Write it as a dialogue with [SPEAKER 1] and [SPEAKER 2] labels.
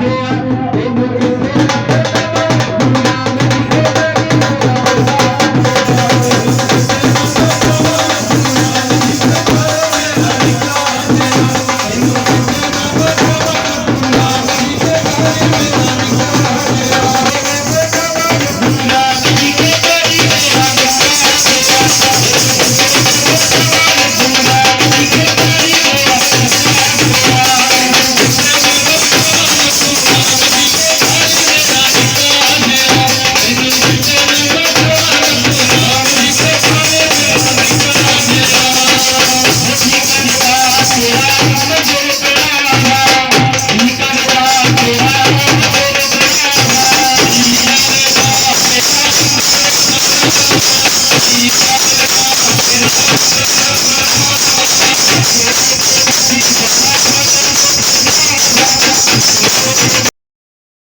[SPEAKER 1] জোয়ার